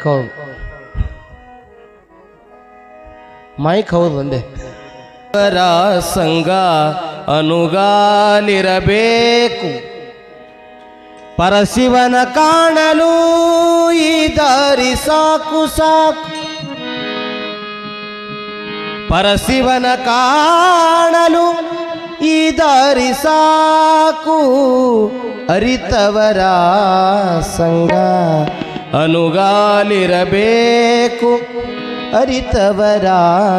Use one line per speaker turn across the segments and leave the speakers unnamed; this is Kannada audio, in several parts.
ಮೈಕ್ ಹೌದು ಮೈಕ್ ಹೌದು ಒಂದೇ ಸಂಘ ಅನುಗಾಲಿರಬೇಕು. ಪರಶಿವನ ಕಾಣಲು ಈ ದಾರಿ ಸಾಕು ಸಾಕು. ಪರಶಿವನ ಕಾಣಲು ಈ ದಾರಿ ಸಾಕು. ಅರಿತವರ ಸಂಗ ಅನುಗಾಲಿರಬೇಕು. ಅರಿತವರ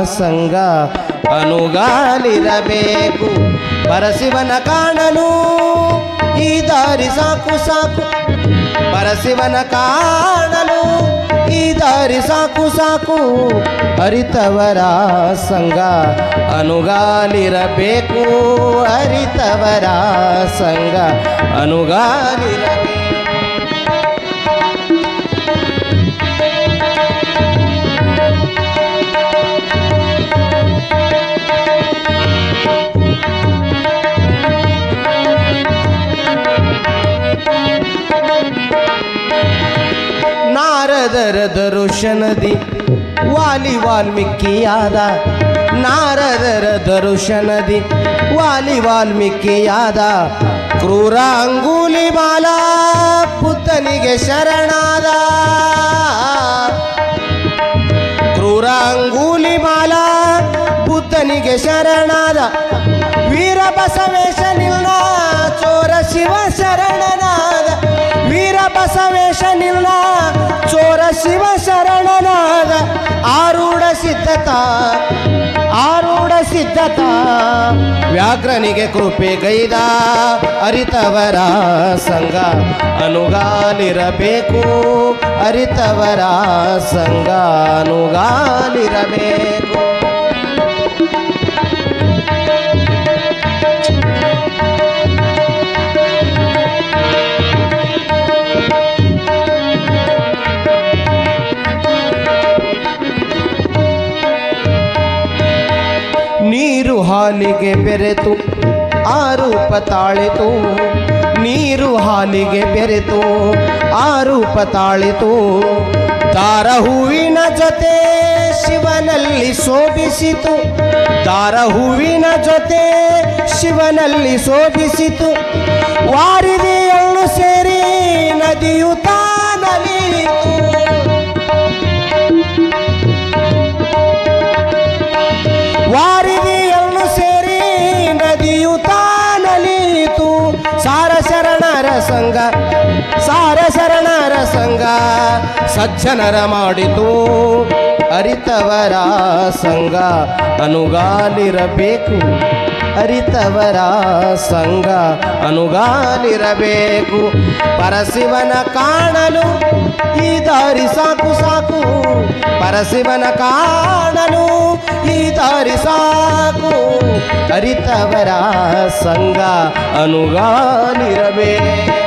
ಸಂಗ ಅನುಗಾಲಿರಬೇಕು. ಪರಶಿವನ ಕಾಣಲು ಈ ದಾರಿ ಸಾಕು ಸಾಕು. ಪರಶಿವನ ಕಾಣಲು ಈ ದಾರಿ ಸಾಕು ಸಾಕು. ಅರಿತವರ ಸಂಗ ಅನುಗಾಲಿರಬೇಕು. ಅರಿತವರ ಸಂಗ ಅನುಗಾಲಿರಬೇಕು. ನಾರದರ ದರುಶನದಿ ವಾಲಿ ವಾಲ್ಮೀಕಿಯಾದ ನಾರದರ ದರುಶನದಿ ವಾಲಿ ವಾಲ್ಮೀಕಿಯಾದ ಕ್ರೂರ ಅಂಗೂಲಿ ಬಾಲ ಪುತ್ತನಿಗೆ ಶರಣಾದ. ಕ್ರೂರ ಅಂಗೂಲಿ ಬಾಲ ಪುತ್ತನಿಗೆ ಶರಣಾದ. ವೀರ ಬಸವೇಶ ನಿಲ್ಲ ಚೋರ ಶಿವ ಶರಣನಾದ ಸಿದ್ಧತಾ ಆರೂಢ ಸಿದ್ಧತಾ. ವ್ಯಾಘ್ರನಿಗೆ ಕೃಪೆ ಗೈದ ಅರಿತವರ ಸಂಘ ಅನುಗಾಲಿರಬೇಕು. ಅರಿತವರ ಸಂಘ ಅನುಗಾಲಿರಬೇಕು. ಹಾಲಿಗೆ ಬೆರೆತು ಆರೂಪ ತಾಳಿತು. ನೀರು ಹಾಲಿಗೆ ಬೆರೆತು ಆರೂಪ ತಾಳಿತು. ದಾರ ಹೂವಿನ ಜೊತೆ ಶಿವನಲ್ಲಿ ಶೋಭಿಸಿತು. ದಾರ ಹೂವಿನ ಜೊತೆ ಶಿವನಲ್ಲಿ ಶೋಭಿಸಿತು. ವಾರಿದೆಯನ್ನು ಸೇರಿ ನದಿಯು ತಾನಲಿತು ಸಂಘ, ಸಾರ ಶರಣರ ಸಂಘ, ಸಜ್ಜನರ ಮಾಡಿತು ಅರಿತವರ ಸಂಘ, ಅನುಗಾಲಿರಬೇಕು ಅರಿತವರ ಸಂಘ, ಅನುಗಾಲಿರಬೇಕು ಪರಶಿವನ ಕಾಣಲು ಈ ದಾರಿ ಸಾಕು ಸಾಕು ಪರಶಿವನ ಕಾಣಲು ಈ ದಾರಿ ಸಾಕು. ಅರಿತವರ ಸಂಘ, ಅನುಗಾಲಿರಬೇಕು.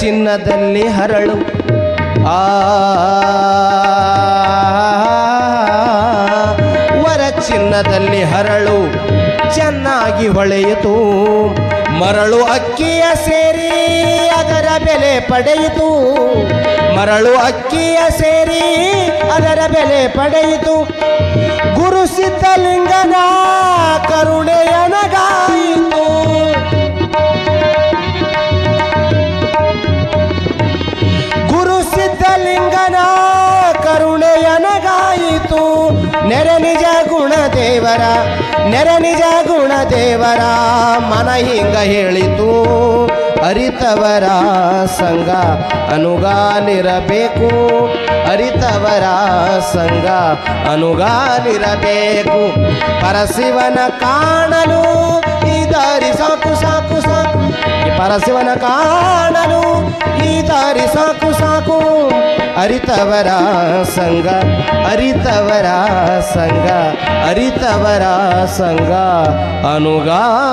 ಚಿನ್ನದಲ್ಲಿ ಹರಳು ಆ ವರ ಚಿನ್ನದಲ್ಲಿ ಹರಳು ಚೆನ್ನಾಗಿ ಹೊಳೆಯಿತು ಮರಳು ಅಕ್ಕಿಯ ಸೇರಿ ಅದರ ಬೆಲೆ ಪಡೆಯಿತು. ಮರಳು ಅಕ್ಕಿಯ ಸೇರಿ ಅದರ ಬೆಲೆ ಪಡೆಯಿತು. ಗುರು ಸಿದ್ಧಲಿಂಗನ ಕರುಣೆಯನಗಾಯಿತು ಗುರು ಸಿದ್ಧಲಿಂಗನ ಕರುಣೆಯನಗಾಯಿತು ನೆರೆ ನಿಜ ಗುಣದೇವರ, ನೆರೆ ನಿಜ ಗುಣ ದೇವರ ಮನ ಹಿಂಗ ಹೇಳಿತು. ಅರಿತವರ ಸಂಗ ಅನುಗಾಲಿರಬೇಕು ಅರಿತವರ ಸಂಗ ಅನುಗಾಲಿರಬೇಕು ಪರಶಿವನ ಕಾಣಲು ಈ ದಾರಿ ಸಾಕು ಸಾಕು ಸಾಕು. ಪರಶಿವನ ಕಾಣಲು ಈ ದಾರಿ ಸಾಕು ಸಾಕು. ಅರಿತವರ ಸಂಘ ಅರಿತವರ ಸಂಘ ಅರಿತವರ ಸಂಘ ಅನುಗಾಲಿರಬೇಕು.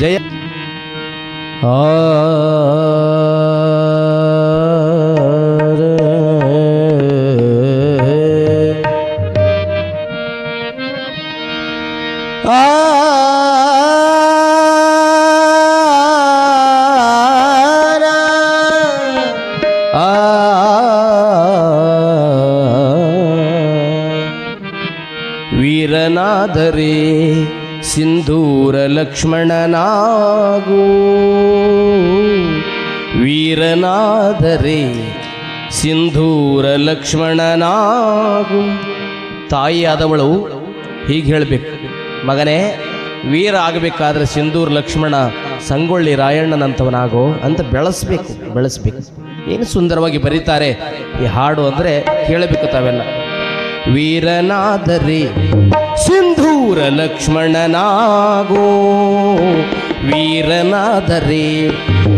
ಜಯ. ವೀರನಾದರೆ ಸಿಂಧೂರ ಲಕ್ಷ್ಮಣನಾಗೂ. ವೀರನಾದರೆ ಸಿಂಧೂರ ಲಕ್ಷ್ಮಣನಾಗು. ತಾಯಿಯಾದವಳು ಹೀಗೆ ಹೇಳಬೇಕು. ಮಗನೇ, ವೀರ ಆಗಬೇಕಾದ್ರೆ ಸಿಂಧೂರ್ ಲಕ್ಷ್ಮಣ, ಸಂಗೊಳ್ಳಿ ರಾಯಣ್ಣನಂಥವನಾಗೋ ಅಂತ ಬೆಳೆಸ್ಬೇಕು ಬೆಳೆಸ್ಬೇಕು. ಏನು ಸುಂದರವಾಗಿ ಬರೀತಾರೆ, ಈ ಹಾಡು ಅಂದರೆ ಕೇಳಬೇಕು ತಾವೆಲ್ಲ. ವೀರನಾದರೆ ಸಿಂಧೂರ ಲಕ್ಷ್ಮಣನಾಗೋ. ವೀರನಾದರೆ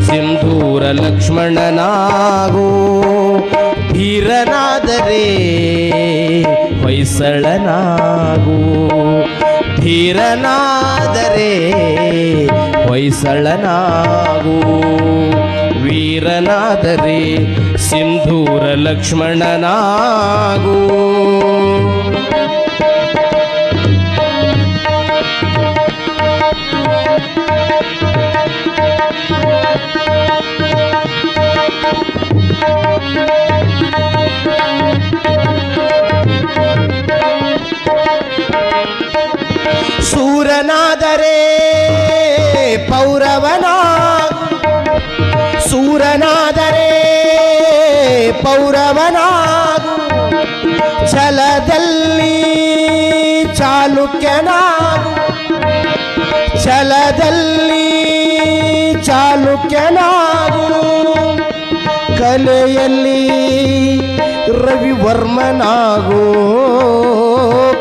ಸಿಂಧೂರ ಲಕ್ಷ್ಮಣನಾಗೋ. ವೀರನಾದರೆ ಹೊಯ್ಸಳನಾಗೋ. ಧೀರನಾದರೆ ಹೊಯ್ಸಳನಾಗೋ. ವೀರನಾದರೆ ಸಿಂಧೂರ ಲಕ್ಷ್ಮಣನಾಗು. ಸೂರನಾದರೆ ಪೌರವನಾಗು ಸೂರನಾದರೆ ಪೌರವನಾಗು. ಛಲದಲ್ಲಿ ಚಾಲುಕ್ಯನಾಗು. ಛಲದಲ್ಲಿ ಚಾಲುಕ್ಯನಾಗು. ಕಲೆಯಲ್ಲಿ ರವಿವರ್ಮನಾಗೋ.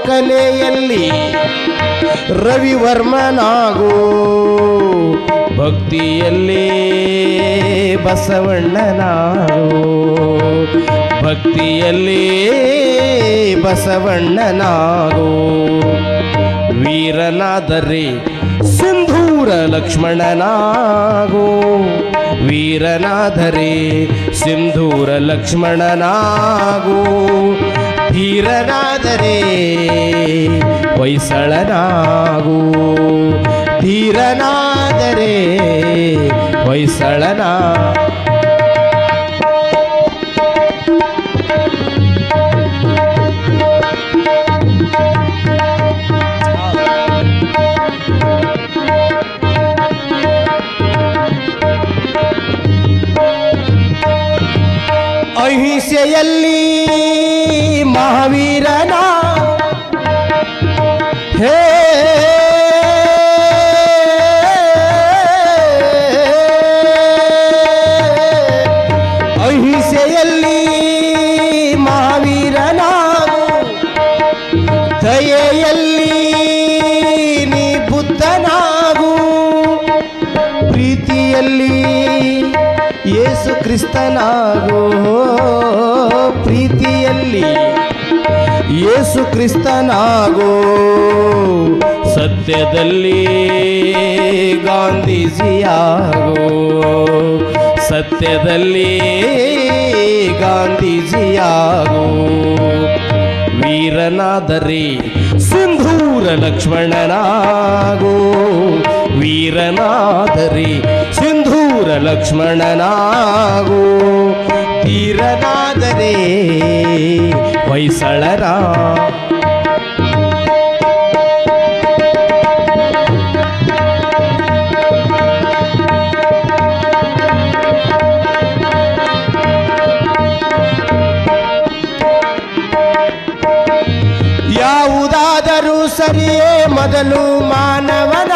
ಕಲೆಯಲ್ಲಿ ರವಿವರ್ಮನಾಗೋ. ಭಕ್ತಿಯಲ್ಲಿ ಬಸವಣ್ಣನಾಗೋ. ಭಕ್ತಿಯಲ್ಲಿ ಬಸವಣ್ಣನಾಗೋ. ವೀರನಾದರೆ ಸಿಂಧೂರ ಲಕ್ಷ್ಮಣನಾಗೋ. ವೀರನಾದರೇ ಸಿಂಧೂರ ಲಕ್ಷ್ಮಣನಾಗೋ. ಧೀರನಾದರೆ ಹೊಯ್ಸಳನಾಗೋ. ಧೀರನಾದರೆ ಹೊಯ್ಸಳನಾ ದಿಸೆಯಲ್ಲಿ ಮಹಾವೀರನ ಯೇಸು ಕ್ರಿಸ್ತನಾಗೋ ಪ್ರೀತಿಯಲ್ಲಿ ಯೇಸು ಕ್ರಿಸ್ತನಾಗೋ ಸತ್ಯದಲ್ಲಿ ಗಾಂಧೀಜಿಯಾಗೋ ಸತ್ಯದಲ್ಲಿ ಗಾಂಧೀಜಿಯಾಗೋ ವೀರನಾದರೆ ಸಿಂಧೂರ ಲಕ್ಷ್ಮಣನಾಗೋ. ವೀರನಾದರೆ ಸಿಂಧೂರ ಲಕ್ಷ್ಮಣನಾಗೋ. ತೀರನಾದರೆ ಹೊಯ್ಸಳರ ಮೊದಲು ಮಾನವನ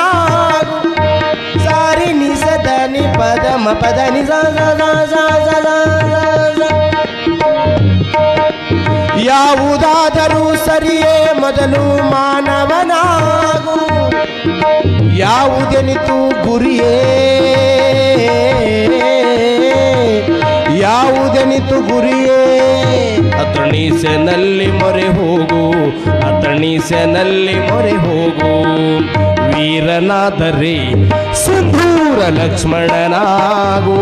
ಸಾರಿ ನಿ ಸದ ನಿ ಪದ ಮ ಪದ ನಿ ಯಾವುದಾದರೂ ಸರಿಯೇ ಮೊದಲು ಮಾನವನ ಯಾವುದೆನಿತು ಗುರಿಯೇ. ಯಾವುದೆನಿತು ಗುರಿಯೇ. ಅತುಣಿಸನಲ್ಲಿ ಮೊರೆ ಹೋಗು. ಅತಣೀಸೆನಲ್ಲಿ ಮೊರೆ ಹೋಗು. ವೀರನಾದರೆ ಸಿಂಧೂರ ಲಕ್ಷ್ಮಣನಾಗು.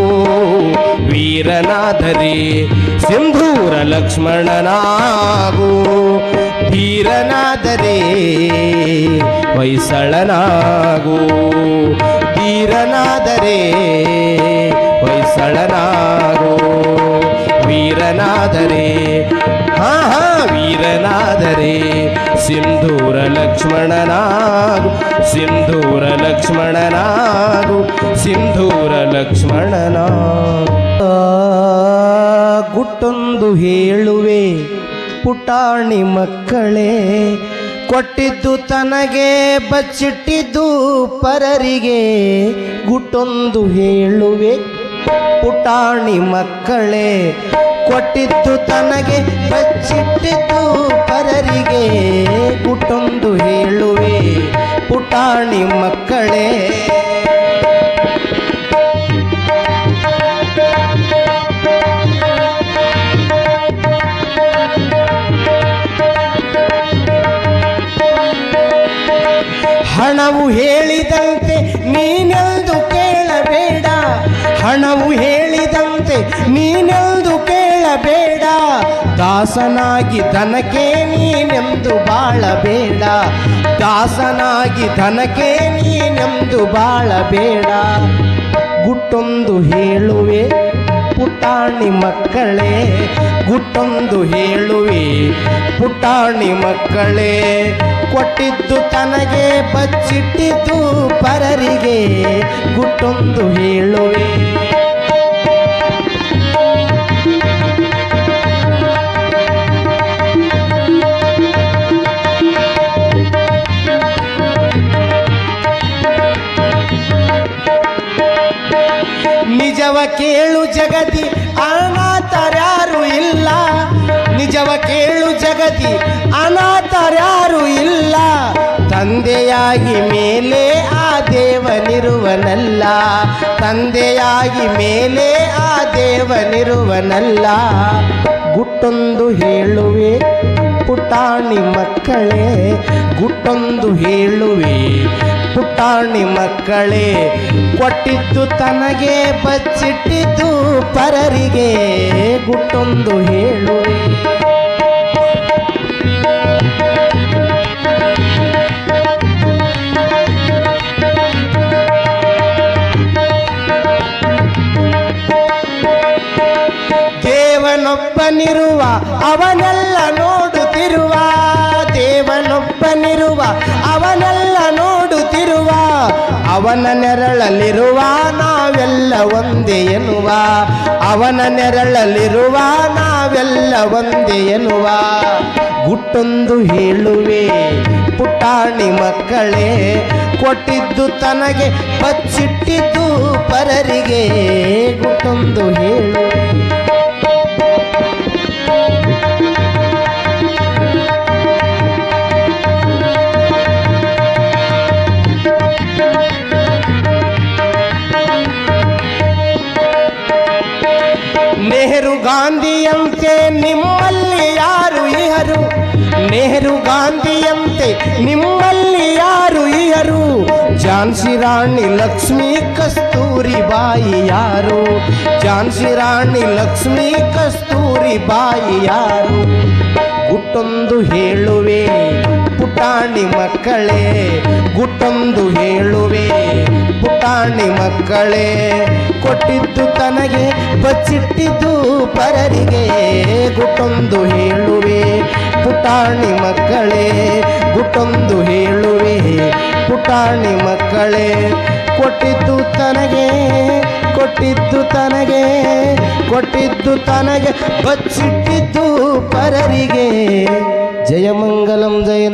ವೀರನಾದರೆ ಸಿಂಧೂರ ಲಕ್ಷ್ಮಣನಾಗು. ಧೀರನಾದರೆ ಹೊಯ್ಸಳನಾಗು. ಧೀರನಾದರೆ ಹೊಯ್ಸಳನಾಗು. ವೀರನಾದರೆ ಸಿಂಧೂರ ಲಕ್ಷ್ಮಣನಾಗು ಸಿಂಧೂರ ಲಕ್ಷ್ಮಣನಾಗು, ಸಿಂಧೂರ ಲಕ್ಷ್ಮಣನ ಗುಟ್ಟೊಂದು ಹೇಳುವೆ, ಪುಟಾಣಿ ಮಕ್ಕಳೇ, ಕೊಟ್ಟಿದ್ದು ತನಗೆ, ಬಚ್ಚಿಟ್ಟಿದ್ದು ಪರರಿಗೆ. ಗುಟ್ಟೊಂದು ಹೇಳುವೆ, ಪುಟಾಣಿ ಮಕ್ಕಳೇ ಕೊಟ್ಟಿದ್ದು ತನಗೆ ಬಚ್ಚಿಟ್ಟಿದ್ದು ಪರರಿಗೆ. ಪುಟ್ಟೊಂದು ಹೇಳುವೆ, ಪುಟಾಣಿ ಮಕ್ಕಳೇ. ಹಣವು ಹೇಳಿದಂತೆ ನೀನೆಂದು ಕೇಳಬೇಡ. ಹಣವು ಹೇಳಿದಂತೆ ಕೇಳಬೇಡ ದಾಸನಾಗಿ ಧನಕ್ಕೆ ನೀನೆಂದು ಬಾಳಬೇಡ ದಾಸನಾಗಿ ಧನಕ್ಕೆ ನೀನೆಂದು ಬಾಳಬೇಡ ಗುಟ್ಟೊಂದು ಹೇಳುವೆ ಪುಟಾಣಿ ಮಕ್ಕಳೇ. ಗುಟ್ಟೊಂದು ಹೇಳುವೆ ಪುಟಾಣಿ ಮಕ್ಕಳೇ. ಕೊಟ್ಟಿದ್ದು ತನಗೆ ಬಚ್ಚಿಟ್ಟಿದ್ದು ಪರರಿಗೆ. ಗುಟ್ಟೊಂದು ಹೇಳುವೆ ಕೇಳು ಜಗತಿ ಅನಾಥರ್ಯಾರು ಇಲ್ಲ. ನಿಜವ ಕೇಳು ಜಗತಿ ಅನಾಥರ್ಯಾರು ಇಲ್ಲ. ತಂದೆಯಾಗಿ ಮೇಲೆ ಆ ದೇವನಿರುವನಲ್ಲ. ತಂದೆಯಾಗಿ ಮೇಲೆ ಆ ದೇವನಿರುವನಲ್ಲ. ಗುಟ್ಟೊಂದು ಹೇಳುವೆ ಪುಟಾಣಿ ಮಕ್ಕಳೇ, ಗುಟ್ಟೊಂದು ಹೇಳುವೆ ಪುಟಾಣಿ ಮಕ್ಕಳೇ ಕೊಟ್ಟಿದ್ದು ತನಗೆ ಬಚ್ಚಿಟ್ಟಿದ್ದು ಪರರಿಗೆ ಗುಟ್ಟೊಂದು ಹೇಳು ದೇವನೊಬ್ಬನಿರುವ ಅವನೆಲ್ಲ ಅವನ ನೆರಳಲ್ಲಿರುವ ನಾವೆಲ್ಲ ಒಂದೇ ಎನ್ನುವ. ಅವನ ನೆರಳಲ್ಲಿರುವ ನಾವೆಲ್ಲ ಒಂದೇ ಎನ್ನುವ. ಗುಟ್ಟೊಂದು ಹೇಳುವೆ ಪುಟಾಣಿ ಮಕ್ಕಳೇ, ಕೊಟ್ಟಿದ್ದು ತನಗೆ, ಬಚ್ಚಿಟ್ಟಿದ್ದು ಪರರಿಗೆ. ಗುಟ್ಟೊಂದು ಹೇಳುವೆ. ಗಾಂಧಿಯಂತೆ ನಿಮ್ಮಲ್ಲಿ ಯಾರು ಇಹರು? ನೆಹರು ಗಾಂಧಿಯಂತೆ ನಿಮ್ಮಲ್ಲಿ ಯಾರು ಇಹರು? ಝಾನ್ಸಿ ರಾಣಿ ಲಕ್ಷ್ಮೀ ಕಸ್ತೂರಿ ಬಾಯಿ ಯಾರು? ಝಾನ್ಸಿ ರಾಣಿ ಲಕ್ಷ್ಮೀ ಕಸ್ತೂರಿ ಬಾಯಿ ಯಾರು? ಗುಟ್ಟೊಂದು ಹೇಳುವೆ, ಪುಟಾಣಿ ಮಕ್ಕಳೇ. ಗುಟ್ಟೊಂದು ಹೇಳುವೆ, ಪುಟಾಣಿ ಮಕ್ಕಳೇ. ಕೊಟ್ಟಿದ್ದು ತನಗೆ, ಬಚ್ಚಿಟ್ಟಿದ್ದು ಪರರಿಗೆ. ಗುಟ್ಟೊಂದು ಹೇಳುವೆ, ಪುಟಾಣಿ ಮಕ್ಕಳೇ, ಗುಟ್ಟೊಂದು ಹೇಳುವೆ, ಪುಟಾಣಿ ಮಕ್ಕಳೇ. ಕೊಟ್ಟಿದ್ದು ತನಗೆ ಕೊಟ್ಟಿದ್ದು ತನಗೆ ಕೊಟ್ಟಿದ್ದು ತನಗೆ, ಬಚ್ಚಿಟ್ಟಿದ್ದು ಪರರಿಗೆ. ಜಯಮಂಗಲಂ ಜಯ